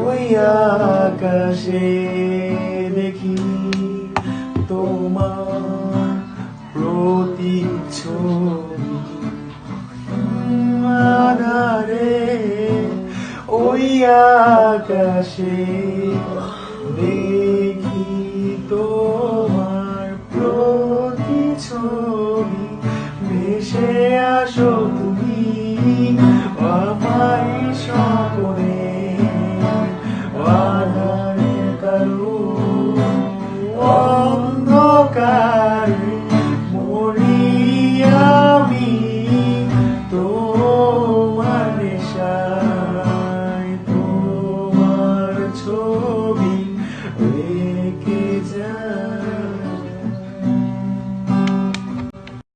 ওই আকাশে দেখি তোমার প্রতিচ্ছবি। আধারে ওই আকাশে দেখি তোমার প্রতিচ্ছবি। সবাই সকলে আধারে কারু অন্ধকার মরি তোমার সাই তোমার ছবি রেখে যায়